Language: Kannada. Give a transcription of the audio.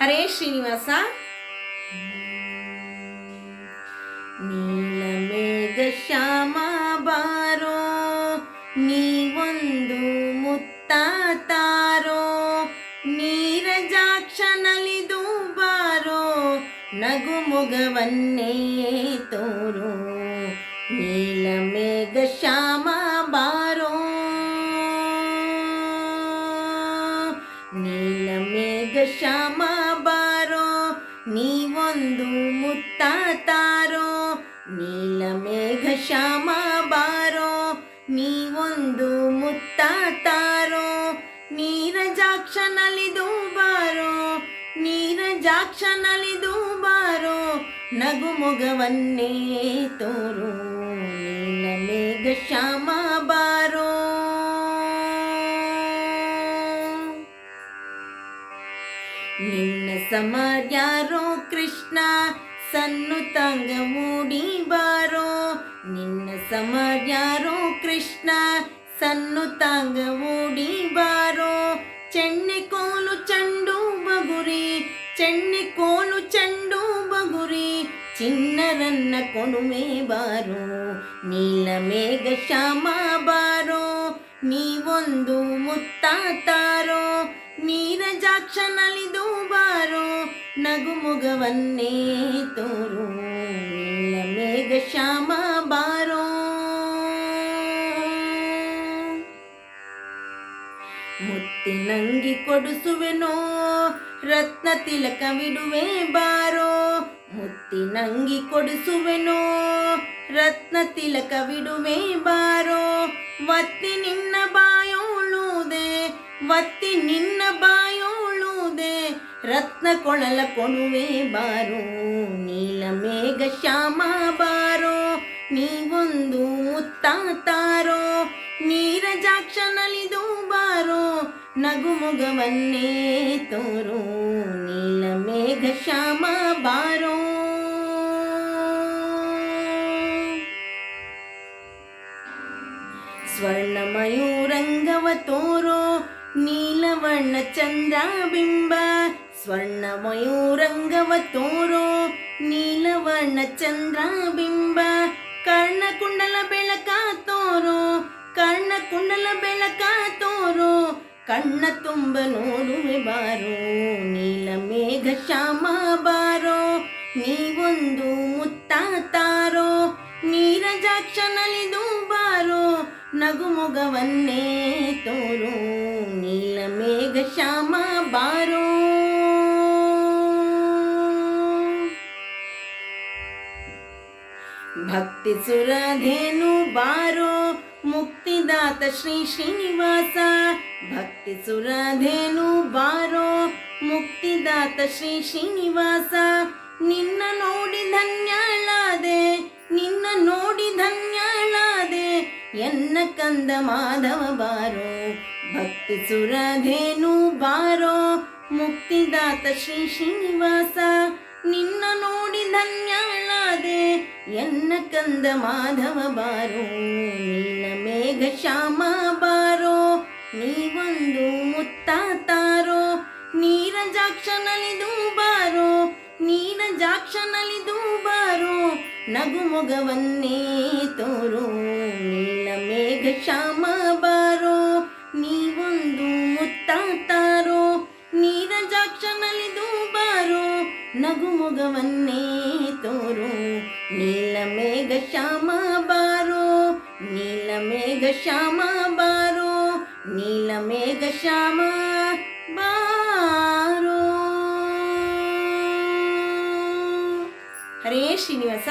ಹರೇ ಶ್ರೀನಿವಾಸ. ನೀಲಮೇಘ ಶ್ಯಾಮ ಬಾರೋ ನೀವೊಂದು ಮುತ್ತ ತಾರೋ ನೀರಜಾಕ್ಷನಲಿದು ಬಾರೋ ನಗು ಮುಗವನ್ನೇ ತೋರೋ. ನೀವೊಂದು ಮುತ್ತ ತಾರೋ ನೀಲಮೇಘ ಶ್ಯಾಮ ಬಾರೋ, ನೀವೊಂದು ಮುತ್ತ ತಾರೋ ನೀರಜಾಕ್ಷನಲಿದು ಬಾರೋ ನೀರಜಾಕ್ಷನಲಿದು ಬಾರೋ ನಗು ಮೊಗವನ್ನೇ ತೋರು ನೀಲಮೇಘ ಶ್ಯಾಮ ನಿನ್ನ ಸಮರ್ಯಾರೋ ಕೃಷ್ಣ, ಸನ್ನು ತಂಗ ಮೂಡಿ ಬಾರೋ. ನಿನ್ನ ಸಮರ್ಯಾರೋ ಕೃಷ್ಣ, ಸನ್ನು ತಾಂಗ ಮೂಡಿ ಬಾರೋ. ಚೆನ್ನೆ ಕೋಲು ಚಂಡು ಬಗುರಿ, ಚೆನ್ನೆ ಕೋಲು ಚಂಡು ಬಗುರಿ, ಚಿನ್ನರನ್ನ ಕೊಡುವೆ ಬಾರೋ. ನೀಲಮೇಘ ಶ್ಯಾಮ ಬಾರೋ, ನೀವೊಂದು ಮುತ್ತ ತಾರೋ. ನೀರಜಾಕ್ಷ ನಲಿದು ಬಾರೋ ನಗು ಮುಗವನ್ನೇ ತೋರು ನೀಲಮೇಘ ಶ್ಯಾಮ ಬಾರೋ. ಮುತ್ತಿನಂಗಿ ಕೊಡಿಸುವೆನೋ, ರತ್ನ ತಿಲಕವಿಡುವೆ ಬಾರೋ. ಮುತ್ತಿನಂಗಿ ಕೊಡಿಸುವೆನೋ, ರತ್ನ ತಿಲಕವಿಡುವೆ ಬಾರೋ. ಒತ್ತಿ ನಿನ್ನ ಬಾಯೋಳುದೆ ಒತ್ತಿ ನಿನ್ನ ಬಾಯೋಳುವುದೇ ರತ್ನ ಕೊಳಲ ಕೊಡುವೆ ಬಾರೋ ನೀಲಮೇಘ ಶ್ಯಾಮ ಬಾರೋ, ನೀವೊಂದು ಮುತ್ತ ತಾರೋ ನೀರಜಾಕ್ಷ ನಲಿದು ಬಾರೋ ನಗು ಮುಗವನ್ನೇ ತೋರೋ ನೀಲಮೇಘ ಶ್ಯಾಮ ಬಾರೋ. ಸ್ವರ್ಣ ಮಯೂರಂಗವ ತೋರೋ, ನೀಲವರ್ಣ ಚಂದ್ರ ಬಿಂಬ ಸ್ವರ್ಣ ಮಯೂರಂಗವ ತೋರೋ ನೀಲವರ್ಣ ಚಂದ್ರ ಬಿಂಬ ಕರ್ಣ ಕುಂಡಲ ಬೆಳಕ ತೋರೋ ಕರ್ಣಕುಂಡಲ ಬೆಳಕ ತೋರೋ ಕಣ್ಣ ತುಂಬ ನೋಡುವೆ ಬಾರೋ ನೀಲಮೇಘ ಶ್ಯಾಮ ಬಾರೋ, ನೀವೊಂದು ಮುತ್ತ ತಾರೋ ನೀರಜಾಕ್ಷನಲಿದು ಬಾರೋ ನಗುಮೊಗವನ್ನೇ ನೀಲ ಮೇಘ ಶ್ಯಾಮ ಬಾರೋ. ಭಕ್ತಿ ಸುರಧೇನು ಬಾರೋ ಮುಕ್ತಿದಾತ ಶ್ರೀ ಶ್ರೀನಿವಾಸ. ಭಕ್ತಿ ಸುರಧೇನು ಬಾರೋ ಮುಕ್ತಿದಾತ ಶ್ರೀ ಶ್ರೀನಿವಾಸ. ನಿನ್ನ ನೋಡಿ ಧನ್ಯಳಾದೆ, ನಿನ್ನ ನೋಡಿ ಧನ್ಯಳಾದೆ, ಎನ್ನ ಕಂದ ಮಾಧವ ಬಾರೋ. ಭಕ್ತಿ ಸುರಧೇನು ಬಾರೋ ಮುಕ್ತಿದಾತ ಶ್ರೀ ಶ್ರೀನಿವಾಸ. ಎನ್ನ ಕಂದ ಮಾಧವ ಬಾರೋ ನೀಲಮೇಘ ಶ್ಯಾಮ ಬಾರೋ, ನೀವೊಂದು ಮುತ್ತ ತಾರೋ ನೀರಜಾಕ್ಷ ನಲಿದು ಬಾರೋ ನೀರಜಾಕ್ಷನಲಿದು ಬಾರೋ ನಗು ಮೊಗವನ್ನೇ ತೋರೋ ನೀಲಮೇಘ ಶ್ಯಾಮ ಬಾರೋ, ನೀವೊಂದು ಮುತ್ತ ತಾರೋ ನೀರಜಾಕ್ಷ ನಲಿದು ಬಾರೋ ನಗು ಮೊಗವನ್ನೇ ತೋರೋ ನೀಲಮೇಘ ಶ್ಯಾಮ ಬಾರೋ ನೀಲಮೇಘ ಶ್ಯಾಮ ಬಾರೋ ನೀಲಮೇಘ ಶ್ಯಾಮ ಬಾರೋ. ಹರೇ ಶ್ರೀನಿವಾಸ.